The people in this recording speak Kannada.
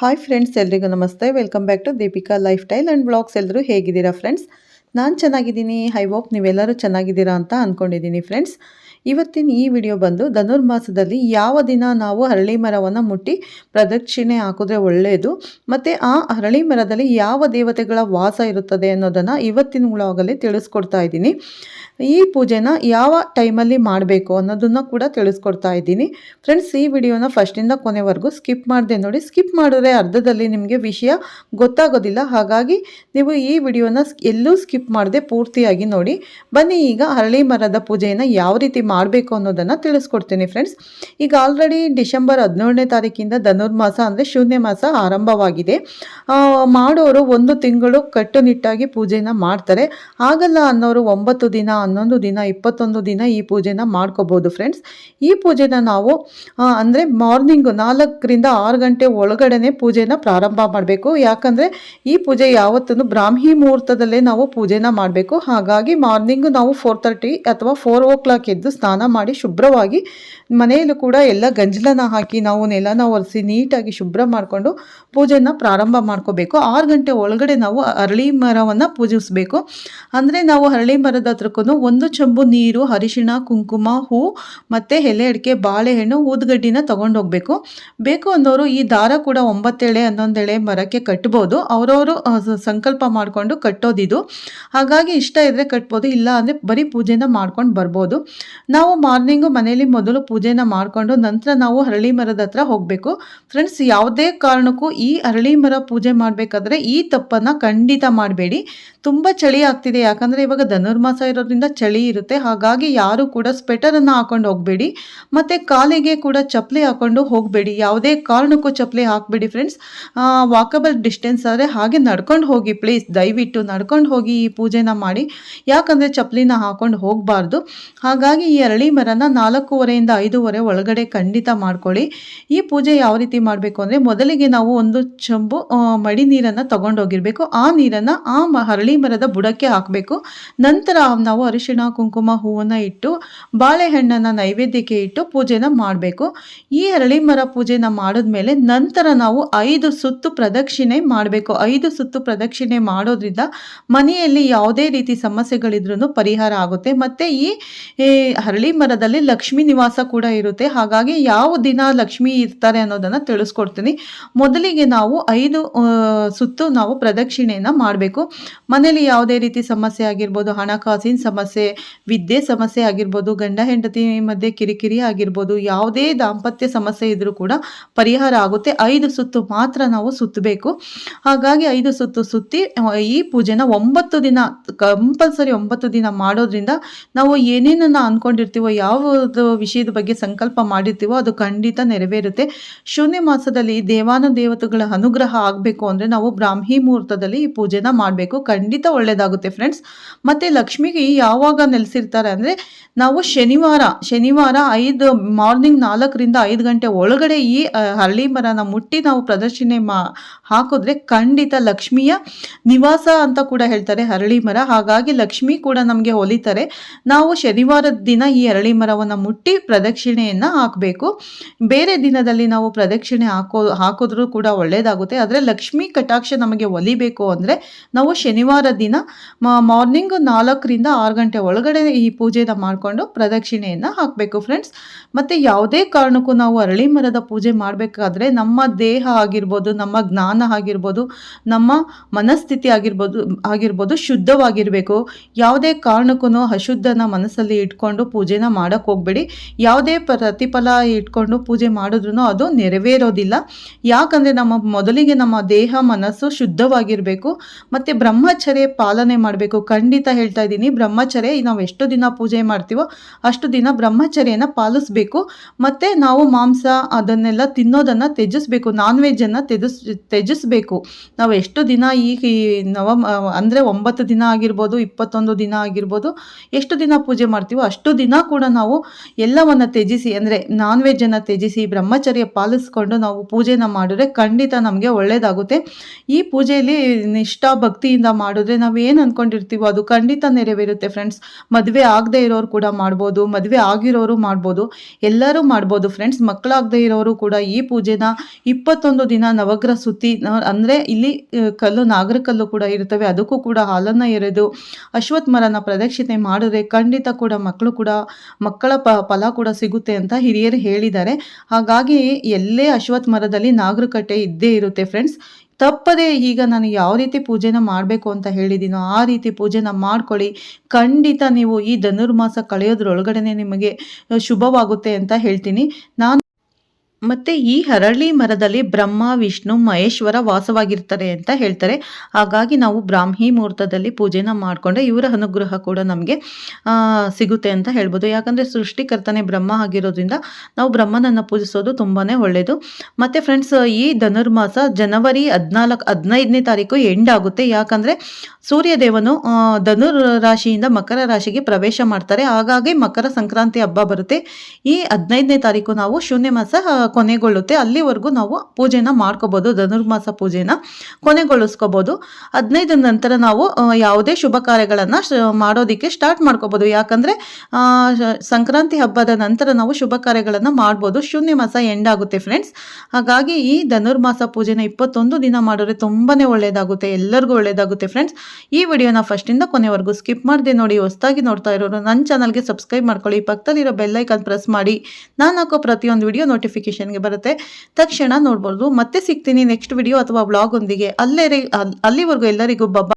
ಹಾಯ್ ಫ್ರೆಂಡ್ಸ್ ಎಲ್ರಿಗೂ ನಮಸ್ತೆ. Welcome back to Deepika lifestyle and blogs ಎಲ್ಲರೂ ಹೇಗಿದ್ದೀರಾ ಫ್ರೆಂಡ್ಸ್ ನಾನು ಚೆನ್ನಾಗಿದ್ದೀನಿ. ಐ ಹೋಪ್ ನೀವೆಲ್ಲರೂ ಚೆನ್ನಾಗಿದ್ದೀರಾ ಅಂತ ಅಂದ್ಕೊಂಡಿದ್ದೀನಿ ಫ್ರೆಂಡ್ಸ್ ಇವತ್ತಿನ ಈ ವಿಡಿಯೋ ಬಂದು ಧನುರ್ಮಾಸದಲ್ಲಿ ಯಾವ ದಿನ ನಾವು ಹರಳಿ ಮರವನ್ನು ಮುಟ್ಟಿ ಪ್ರದಕ್ಷಿಣೆ ಹಾಕಿದ್ರೆ ಒಳ್ಳೆಯದು ಮತ್ತು ಆ ಹರಳಿ ಮರದಲ್ಲಿ ಯಾವ ದೇವತೆಗಳ ವಾಸ ಇರುತ್ತದೆ ಅನ್ನೋದನ್ನು ಇವತ್ತಿನ ಒಳಗಲ್ಲಿ ತಿಳಿಸ್ಕೊಡ್ತಾ ಇದ್ದೀನಿ. ಈ ಪೂಜೆನ ಯಾವ ಟೈಮಲ್ಲಿ ಮಾಡಬೇಕು ಅನ್ನೋದನ್ನು ಕೂಡ ತಿಳಿಸ್ಕೊಡ್ತಾ ಇದ್ದೀನಿ. ಫ್ರೆಂಡ್ಸ್, ಈ ವಿಡಿಯೋನ ಫಸ್ಟಿಂದ ಕೊನೆವರೆಗೂ ಸ್ಕಿಪ್ ಮಾಡಿದೆ ನೋಡಿ, ಸ್ಕಿಪ್ ಮಾಡಿದ್ರೆ ಅರ್ಧದಲ್ಲಿ ನಿಮಗೆ ವಿಷಯ ಗೊತ್ತಾಗೋದಿಲ್ಲ. ಹಾಗಾಗಿ ನೀವು ಈ ವಿಡಿಯೋನ ಎಲ್ಲೂ ಸ್ಕಿಪ್ ಮಾಡದೆ ಪೂರ್ತಿಯಾಗಿ ನೋಡಿ. ಬನ್ನಿ ಈಗ ಹರಳಿ ಮರದ ಪೂಜೆಯನ್ನು ಯಾವ ರೀತಿ ಮಾಡಬೇಕು ಅನ್ನೋದನ್ನು ತಿಳಿಸ್ಕೊಡ್ತೀನಿ ಫ್ರೆಂಡ್ಸ್ ಈಗ ಆಲ್ರೆಡಿ ಡಿಸೆಂಬರ್ ಹದಿನೇಳನೇ ತಾರೀಕಿಂದ ಧನುರ್ಮಾಸ ಅಂದರೆ ಶೂನ್ಯ ಮಾಸ ಆರಂಭವಾಗಿದೆ. ಮಾಡೋರು ಒಂದು ತಿಂಗಳು ಕಟ್ಟುನಿಟ್ಟಾಗಿ ಪೂಜೆನ ಮಾಡ್ತಾರೆ. ಆಗಲ್ಲ ಅನ್ನೋರು ಒಂಬತ್ತು ದಿನ, ಹನ್ನೊಂದು ದಿನ, ಇಪ್ಪತ್ತೊಂದು ದಿನ ಈ ಪೂಜೆನ ಮಾಡ್ಕೋಬೋದು ಫ್ರೆಂಡ್ಸ್ ಈ ಪೂಜೆನ ನಾವು ಅಂದರೆ ಮಾರ್ನಿಂಗು ನಾಲ್ಕರಿಂದ ಆರು ಗಂಟೆ ಒಳಗಡೆನೆ ಪೂಜೆನ ಪ್ರಾರಂಭ ಮಾಡಬೇಕು. ಯಾಕಂದರೆ ಈ ಪೂಜೆ ಯಾವತ್ತೂ ಬ್ರಾಹ್ಮಿ ಮುಹೂರ್ತದಲ್ಲೇ ನಾವು ಪೂಜೆನ ಮಾಡಬೇಕು. ಹಾಗಾಗಿ ಮಾರ್ನಿಂಗು ನಾವು ಫೋರ್ ತರ್ಟಿ ಅಥವಾ ಫೋರ್ ಓ ಕ್ಲಾಕ್ ಎದ್ದು ಸ್ನಾನ ಮಾಡಿ ಶುಭ್ರವಾಗಿ ಮನೆಯಲ್ಲೂ ಕೂಡ ಎಲ್ಲ ಗಂಜಲನ ಹಾಕಿ ನಾವು ನೆಲನ ಒರೆಸಿ ನೀಟಾಗಿ ಶುಭ್ರ ಮಾಡಿಕೊಂಡು ಪೂಜೆನ ಪ್ರಾರಂಭ ಮಾಡ್ಕೋಬೇಕು. ಆರು ಗಂಟೆ ಒಳಗಡೆ ನಾವು ಅರಳಿ ಮರವನ್ನು ಪೂಜಿಸಬೇಕು. ಅಂದರೆ ನಾವು ಅರಳಿ ಮರದ ಹತ್ರಕ್ಕೂ ಒಂದು ಚಂಬು ನೀರು, ಅರಿಶಿಣ, ಕುಂಕುಮ, ಹೂ ಮತ್ತು ಎಲೆ, ಅಡಿಕೆ, ಬಾಳೆಹಣ್ಣು, ಊದ್ಗಡ್ಡಿನ ತಗೊಂಡು ಹೋಗಬೇಕು ಬೇಕು ಅನ್ನೋರು ಈ ದಾರ ಕೂಡ ಒಂಬತ್ತೆಳೆ ಹನ್ನೊಂದೆಳೆ ಮರಕ್ಕೆ ಕಟ್ಬೋದು. ಅವರವರು ಸಂಕಲ್ಪ ಮಾಡಿಕೊಂಡು ಕಟ್ಟೋದಿದು. ಹಾಗಾಗಿ ಇಷ್ಟ ಇದ್ದರೆ ಕಟ್ಬೋದು, ಇಲ್ಲ ಅಂದರೆ ಬರೀ ಪೂಜೆನ ಮಾಡ್ಕೊಂಡು ಬರ್ಬೋದು. ನಾವು ಮಾರ್ನಿಂಗು ಮನೆಯಲ್ಲಿ ಮೊದಲು ಪೂಜೆನ ಮಾಡಿಕೊಂಡು ನಂತರ ನಾವು ಹರಳಿ ಮರದ ಹತ್ರ ಹೋಗಬೇಕು. ಫ್ರೆಂಡ್ಸ್ ಯಾವುದೇ ಕಾರಣಕ್ಕೂ ಈ ಅರಳಿ ಮರ ಪೂಜೆ ಮಾಡಬೇಕಾದ್ರೆ ಈ ತಪ್ಪನ್ನು ಖಂಡಿತ ಮಾಡಬೇಡಿ. ತುಂಬ ಚಳಿ ಆಗ್ತಿದೆ, ಯಾಕಂದರೆ ಇವಾಗ ಧನುರ್ಮಾಸ ಇರೋದ್ರಿಂದ ಚಳಿ ಇರುತ್ತೆ. ಹಾಗಾಗಿ ಯಾರು ಕೂಡ ಸ್ವೆಟರನ್ನು ಹಾಕೊಂಡು ಹೋಗಬೇಡಿ. ಮತ್ತು ಕಾಲಿಗೆ ಕೂಡ ಚಪ್ಪಲಿ ಹಾಕೊಂಡು ಹೋಗಬೇಡಿ. ಯಾವುದೇ ಕಾರಣಕ್ಕೂ ಚಪ್ಪಲಿ ಹಾಕಬೇಡಿ ಫ್ರೆಂಡ್ಸ್ ವಾಕಬಲ್ ಡಿಸ್ಟೆನ್ಸ್ ಆದರೆ ಹಾಗೆ ನಡ್ಕೊಂಡು ಹೋಗಿ ಪ್ಲೀಸ್ ದಯವಿಟ್ಟು ನಡ್ಕೊಂಡು ಹೋಗಿ ಈ ಪೂಜೆನ ಮಾಡಿ. ಯಾಕಂದರೆ ಚಪ್ಪಲಿನ ಹಾಕೊಂಡು ಹೋಗಬಾರ್ದು. ಹಾಗಾಗಿ ಅರಳಿ ಮರನ ನಾಲ್ಕೂವರೆಯಿಂದ ಐದೂವರೆ ಒಳಗಡೆ ಖಂಡಿತ ಮಾಡ್ಕೊಳ್ಳಿ. ಈ ಪೂಜೆ ಯಾವ ರೀತಿ ಮಾಡಬೇಕು ಅಂದರೆ ಮೊದಲಿಗೆ ನಾವು ಒಂದು ಚಂಬು ಮಡಿ ನೀರನ್ನು ತಗೊಂಡೋಗಿರಬೇಕು. ಆ ನೀರನ್ನು ಆ ಅರಳಿ ಮರದ ಬುಡಕ್ಕೆ ಹಾಕಬೇಕು. ನಂತರ ನಾವು ಅರಿಶಿಣ, ಕುಂಕುಮ ಹೂವನ್ನು ಇಟ್ಟು, ಬಾಳೆಹಣ್ಣನ್ನು ನೈವೇದ್ಯಕ್ಕೆ ಇಟ್ಟು ಪೂಜೆನ ಮಾಡಬೇಕು. ಈ ಅರಳಿ ಮರ ಪೂಜೆನ ಮಾಡಿದ್ಮೇಲೆ ನಂತರ ನಾವು ಐದು ಸುತ್ತು ಪ್ರದಕ್ಷಿಣೆ ಮಾಡಬೇಕು. ಐದು ಸುತ್ತು ಪ್ರದಕ್ಷಿಣೆ ಮಾಡೋದ್ರಿಂದ ಮನೆಯಲ್ಲಿ ಯಾವುದೇ ರೀತಿ ಸಮಸ್ಯೆಗಳಿದ್ರೂ ಪರಿಹಾರ ಆಗುತ್ತೆ. ಮತ್ತು ಈ ಹರಳಿ ಮರದಲ್ಲಿ ಲಕ್ಷ್ಮಿ ನಿವಾಸ ಕೂಡ ಇರುತ್ತೆ. ಹಾಗಾಗಿ ಯಾವ ದಿನ ಲಕ್ಷ್ಮಿ ಇರ್ತಾರೆ ಅನ್ನೋದನ್ನು ತಿಳಿಸ್ಕೊಡ್ತೀನಿ. ಮೊದಲಿಗೆ ನಾವು ಐದು ಸುತ್ತು ನಾವು ಪ್ರದಕ್ಷಿಣೆಯನ್ನು ಮಾಡಬೇಕು. ಮನೇಲಿ ಯಾವುದೇ ರೀತಿ ಸಮಸ್ಯೆ ಆಗಿರ್ಬೋದು, ಹಣಕಾಸಿನ ಸಮಸ್ಯೆ, ವಿದ್ಯೆ ಸಮಸ್ಯೆ ಆಗಿರ್ಬೋದು, ಗಂಡ ಹೆಂಡತಿ ಮಧ್ಯೆ ಕಿರಿಕಿರಿ ಆಗಿರ್ಬೋದು, ಯಾವುದೇ ದಾಂಪತ್ಯ ಸಮಸ್ಯೆ ಇದ್ರೂ ಕೂಡ ಪರಿಹಾರ ಆಗುತ್ತೆ. ಐದು ಸುತ್ತು ಮಾತ್ರ ನಾವು ಸುತ್ತಬೇಕು. ಹಾಗಾಗಿ ಐದು ಸುತ್ತು ಸುತ್ತಿ ಈ ಪೂಜೆನ ಒಂಬತ್ತು ದಿನ, ಕಂಪಲ್ಸರಿ ಒಂಬತ್ತು ದಿನ ಮಾಡೋದ್ರಿಂದ ನಾವು ಏನೇನನ್ನ ಅಂದ್ಕೊಂಡಿರ್ತೀವೋ ಯಾವುದು ವಿಷಯದ ಬಗ್ಗೆ ಸಂಕಲ್ಪ ಮಾಡಿರ್ತೀವೋ, ಅದು ಖಂಡಿತ ನೆರವೇರುತ್ತೆ. ಶೂನ್ಯ ಮಾಸದಲ್ಲಿ ದೇವಾನುದೇವತೆಗಳ ಅನುಗ್ರಹ ಆಗಬೇಕು ಅಂದರೆ ನಾವು ಬ್ರಾಹ್ಮಿ ಮುಹೂರ್ತದಲ್ಲಿ ಈ ಪೂಜೆನ ಮಾಡಬೇಕು. ಖಂಡಿತ ಒಳ್ಳೆಯದಾಗುತ್ತೆ ಫ್ರೆಂಡ್ಸ್ ಮತ್ತು ಲಕ್ಷ್ಮಿಗೆ ಯಾವಾಗ ನೆಲೆಸಿರ್ತಾರೆ ಅಂದರೆ ನಾವು ಶನಿವಾರ ಶನಿವಾರ ಐದು ಮಾರ್ನಿಂಗ್ ನಾಲ್ಕರಿಂದ ಐದು ಗಂಟೆ ಒಳಗಡೆ ಈ ಹರಳಿ ಮರನ ಮುಟ್ಟಿ ನಾವು ಪ್ರದರ್ಶನೆ ಮಾ, ಹಾಕಿದ್ರೆ ಖಂಡಿತ ಲಕ್ಷ್ಮಿಯ ನಿವಾಸ ಅಂತ ಕೂಡ ಹೇಳ್ತಾರೆ ಹರಳಿ ಮರ. ಹಾಗಾಗಿ ಲಕ್ಷ್ಮಿ ಕೂಡ ನಮಗೆ ಹೊಲಿತಾರೆ. ನಾವು ಶನಿವಾರದ ದಿನ ಈ ಅರಳಿ ಮರವನ್ನು ಮುಟ್ಟಿ ಪ್ರದಕ್ಷಿಣೆಯನ್ನು ಹಾಕಬೇಕು. ಬೇರೆ ದಿನದಲ್ಲಿ ನಾವು ಪ್ರದಕ್ಷಿಣೆ ಹಾಕೋ, ಹಾಕೋದ್ರೂ ಕೂಡ ಒಳ್ಳೆಯದಾಗುತ್ತೆ ಆದರೆ ಲಕ್ಷ್ಮಿ ಕಟಾಕ್ಷ ನಮಗೆ ಒಲಿಬೇಕು ಅಂದರೆ ನಾವು ಶನಿವಾರ ದಿನ ಮಾರ್ನಿಂಗ್ ನಾಲ್ಕರಿಂದ ಆರು ಗಂಟೆ ಒಳಗಡೆ ಈ ಪೂಜೆನ ಮಾಡಿಕೊಂಡು ಪ್ರದಕ್ಷಿಣೆಯನ್ನು ಹಾಕಬೇಕು ಫ್ರೆಂಡ್ಸ್. ಮತ್ತು ಯಾವುದೇ ಕಾರಣಕ್ಕೂ ನಾವು ಅರಳಿ ಮರದ ಪೂಜೆ ಮಾಡಬೇಕಾದ್ರೆ ನಮ್ಮ ದೇಹ ಆಗಿರ್ಬೋದು, ನಮ್ಮ ಜ್ಞಾನ ಆಗಿರ್ಬೋದು, ನಮ್ಮ ಮನಸ್ಥಿತಿ ಆಗಿರ್ಬೋದು ಆಗಿರ್ಬೋದು ಶುದ್ಧವಾಗಿರಬೇಕು. ಯಾವುದೇ ಕಾರಣಕ್ಕೂ ಅಶುದ್ಧನ ಮನಸ್ಸಲ್ಲಿ ಇಟ್ಕೊಂಡು ಪೂಜೆನ ಮಾಡೋಕ್ಕೆ ಹೋಗಬೇಡಿ. ಯಾವುದೇ ಪ್ರತಿಫಲ ಇಟ್ಕೊಂಡು ಪೂಜೆ ಮಾಡಿದ್ರೂ ಅದು ನೆರವೇರೋದಿಲ್ಲ. ಯಾಕಂದರೆ ನಮ್ಮ ಮೊದಲಿಗೆ ನಮ್ಮ ದೇಹ ಮನಸ್ಸು ಶುದ್ಧವಾಗಿರಬೇಕು. ಮತ್ತು ಬ್ರಹ್ಮಚರ್ಯ ಪಾಲನೆ ಮಾಡಬೇಕು. ಖಂಡಿತ ಹೇಳ್ತಾ ಇದ್ದೀನಿ, ಬ್ರಹ್ಮಚರ್ಯ ನಾವು ಎಷ್ಟು ದಿನ ಪೂಜೆ ಮಾಡ್ತೀವೋ ಅಷ್ಟು ದಿನ ಬ್ರಹ್ಮಚರ್ಯನ ಪಾಲಿಸ್ಬೇಕು. ಮತ್ತು ನಾವು ಮಾಂಸ ಅದನ್ನೆಲ್ಲ ತಿನ್ನೋದನ್ನು ತ್ಯಜಿಸ್ಬೇಕು. ನಾನ್ ವೆಜ್ಜನ್ನು ತ್ಯಜಿಸ್, ತ್ಯಜಿಸ್ಬೇಕು. ನಾವು ಎಷ್ಟು ದಿನ ಈ ನವ ಅಂದರೆ ಒಂಬತ್ತು ದಿನ ಆಗಿರ್ಬೋದು, ಇಪ್ಪತ್ತೊಂದು ದಿನ ಆಗಿರ್ಬೋದು, ಎಷ್ಟು ದಿನ ಪೂಜೆ ಮಾಡ್ತೀವೋ ಅಷ್ಟು ದಿನ ಕೂಡ ನಾವು ಎಲ್ಲವನ್ನು ತ್ಯಜಿಸಿ, ಅಂದರೆ ನಾನ್ ವೆಜ್ಜನ್ನು ತ್ಯಜಿಸಿ, ಬ್ರಹ್ಮಚರ್ಯ ಪಾಲಿಸ್ಕೊಂಡು ನಾವು ಪೂಜೆನ ಮಾಡಿದ್ರೆ ಖಂಡಿತ ನಮಗೆ ಒಳ್ಳೆಯದಾಗುತ್ತೆ ಈ ಪೂಜೆಯಲ್ಲಿ ನಿಷ್ಠಾ ಭಕ್ತಿಯಿಂದ ಮಾಡಿದ್ರೆ ನಾವು ಏನು ಅನ್ಕೊಂಡಿರ್ತೀವೋ ಅದು ಖಂಡಿತ ನೆರವೇರುತ್ತೆ ಫ್ರೆಂಡ್ಸ್ ಮದುವೆ ಆಗದೆ ಇರೋರು ಕೂಡ ಮಾಡ್ಬೋದು, ಮದುವೆ ಆಗಿರೋರು ಮಾಡ್ಬೋದು, ಎಲ್ಲರೂ ಮಾಡ್ಬೋದು ಫ್ರೆಂಡ್ಸ್ ಮಕ್ಕಳಾಗದೆ ಇರೋರು ಕೂಡ ಈ ಪೂಜೆನ ಇಪ್ಪತ್ತೊಂದು ದಿನ ನವಗ್ರಹ ಸುತ್ತಿ ಅಂದ್ರೆ ಇಲ್ಲಿ ನಾಗರ ಕಲ್ಲು ಕೂಡ ಇರ್ತವೆ, ಅದಕ್ಕೂ ಕೂಡ ಹಾಲನ್ನು ಎರೆದು ಅಶ್ವತ್ಥ ಮರನ ಪ್ರದಕ್ಷಿಣೆ ಮಾಡಿದ್ರೆ ಖಂಡಿತ ಕೂಡ ಮಕ್ಕಳು ಕೂಡ ಮಕ್ಕಳ ಪ ಫಲ ಕೂಡ ಸಿಗುತ್ತೆ ಅಂತ ಹಿರಿಯರು ಹೇಳಿದ್ದಾರೆ. ಹಾಗಾಗಿ ಎಲ್ಲೇ ಅಶ್ವತ್ಥ ಮರದಲ್ಲಿ ನಾಗರಕಟ್ಟೆ ಇದ್ದೇ ಇರುತ್ತೆ ಫ್ರೆಂಡ್ಸ್ ತಪ್ಪದೆ ಈಗ ನಾನು ಯಾವ ರೀತಿ ಪೂಜೆನ ಮಾಡಬೇಕು ಅಂತ ಹೇಳಿದ್ದೀನೋ ಆ ರೀತಿ ಪೂಜೆನ ಮಾಡ್ಕೊಳ್ಳಿ. ಖಂಡಿತ ನೀವು ಈ ಧನುರ್ಮಾಸ ಕಳೆಯೋದ್ರೊಳಗಡೆ ನಿಮಗೆ ಶುಭವಾಗುತ್ತೆ ಅಂತ ಹೇಳ್ತೀನಿ. ನಾನು ಮತ್ತೆ ಈ ಹರಳಿ ಮರದಲ್ಲಿ ಬ್ರಹ್ಮ, ವಿಷ್ಣು, ಮಹೇಶ್ವರ ವಾಸವಾಗಿರ್ತಾರೆ ಅಂತ ಹೇಳ್ತಾರೆ. ಹಾಗಾಗಿ ನಾವು ಬ್ರಾಹ್ಮಿ ಮುಹೂರ್ತದಲ್ಲಿ ಪೂಜೆನ ಮಾಡಿಕೊಂಡ್ರೆ ಇವರ ಅನುಗ್ರಹ ಕೂಡ ನಮಗೆ ಸಿಗುತ್ತೆ ಅಂತ ಹೇಳ್ಬೋದು. ಯಾಕಂದರೆ ಸೃಷ್ಟಿಕರ್ತನೆ ಬ್ರಹ್ಮ ಆಗಿರೋದ್ರಿಂದ ನಾವು ಬ್ರಹ್ಮನನ್ನು ಪೂಜಿಸೋದು ತುಂಬಾ ಒಳ್ಳೆಯದು ಮತ್ತು ಫ್ರೆಂಡ್ಸ್ ಈ ಧನುರ್ಮಾಸ ಜನವರಿ ಹದಿನಾಲ್ಕು, ಹದಿನೈದನೇ ತಾರೀಕು ಎಂಡ್ ಆಗುತ್ತೆ. ಯಾಕಂದರೆ ಸೂರ್ಯದೇವನು ಧನುರ್ ರಾಶಿಯಿಂದ ಮಕರ ರಾಶಿಗೆ ಪ್ರವೇಶ ಮಾಡ್ತಾರೆ. ಹಾಗಾಗಿ ಮಕರ ಸಂಕ್ರಾಂತಿ ಹಬ್ಬ ಬರುತ್ತೆ. ಈ ಹದಿನೈದನೇ ತಾರೀಕು ನಾವು ಶೂನ್ಯ ಮಾಸ ಕೊನೆಗೊಳ್ಳುತ್ತೆ. ಅಲ್ಲಿವರೆಗೂ ನಾವು ಪೂಜೆನ ಮಾಡ್ಕೋಬೋದು, ಧನುರ್ಮಾಸ ಪೂಜೆನ ಕೊನೆಗೊಳಿಸ್ಕೋಬೋದು. ಹದಿನೈದು ನಂತರ ನಾವು ಯಾವುದೇ ಶುಭ ಕಾರ್ಯಗಳನ್ನು ಮಾಡೋದಕ್ಕೆ ಸ್ಟಾರ್ಟ್ ಮಾಡ್ಕೋಬೋದು. ಯಾಕಂದರೆ ಸಂಕ್ರಾಂತಿ ಹಬ್ಬದ ನಂತರ ನಾವು ಶುಭ ಕಾರ್ಯಗಳನ್ನು ಮಾಡ್ಬೋದು. ಶೂನ್ಯ ಮಾಸ ಎಂಡ್ ಆಗುತ್ತೆ ಫ್ರೆಂಡ್ಸ್ ಹಾಗಾಗಿ ಈ ಧನುರ್ಮಾಸ ಪೂಜೆನ ಇಪ್ಪತ್ತೊಂದು ದಿನ ಮಾಡಿದ್ರೆ ತುಂಬಾ ಒಳ್ಳೆಯದಾಗುತ್ತೆ ಎಲ್ಲರಿಗೂ ಒಳ್ಳೆಯದಾಗುತ್ತೆ ಫ್ರೆಂಡ್ಸ್ ಈ ವಿಡಿಯೋನ ಫಸ್ಟಿಂದ ಕೊನೆವರೆಗೂ ಸ್ಕಿಪ್ ಮಾಡಿದೆ ನೋಡಿ, ಹೊಸದಾಗಿ ನೋಡ್ತಾ ಇರೋರು ನನ್ನ ಚಾನಲ್ಗೆ ಸಬ್ಸ್ಕ್ರೈಬ್ ಮಾಡ್ಕೊಳ್ಳಿ. ಪಕ್ಕದಲ್ಲಿರೋ ಬೆಲ್ಲೈಕನ್ ಪ್ರೆಸ್ ಮಾಡಿ. ನಾನು ಹಾಕೋ ಪ್ರತಿಯೊಂದು ವಿಡಿಯೋ ನೋಟಿಫಿಕೇಶನ್ಗೆ ಬರುತ್ತೆ. ತಕ್ಷಣ ನೋಡ್ಬೋದು. ಮತ್ತೆ ಸಿಗ್ತೀನಿ ನೆಕ್ಸ್ಟ್ ವಿಡಿಯೋ ಅಥವಾ ಬ್ಲಾಗ್ ಒಂದಿಗೆ. ಅಲ್ಲೇ ಅಲ್ಲಿವರೆಗೂ ಎಲ್ಲರಿಗೂ ಬಬ್ಬ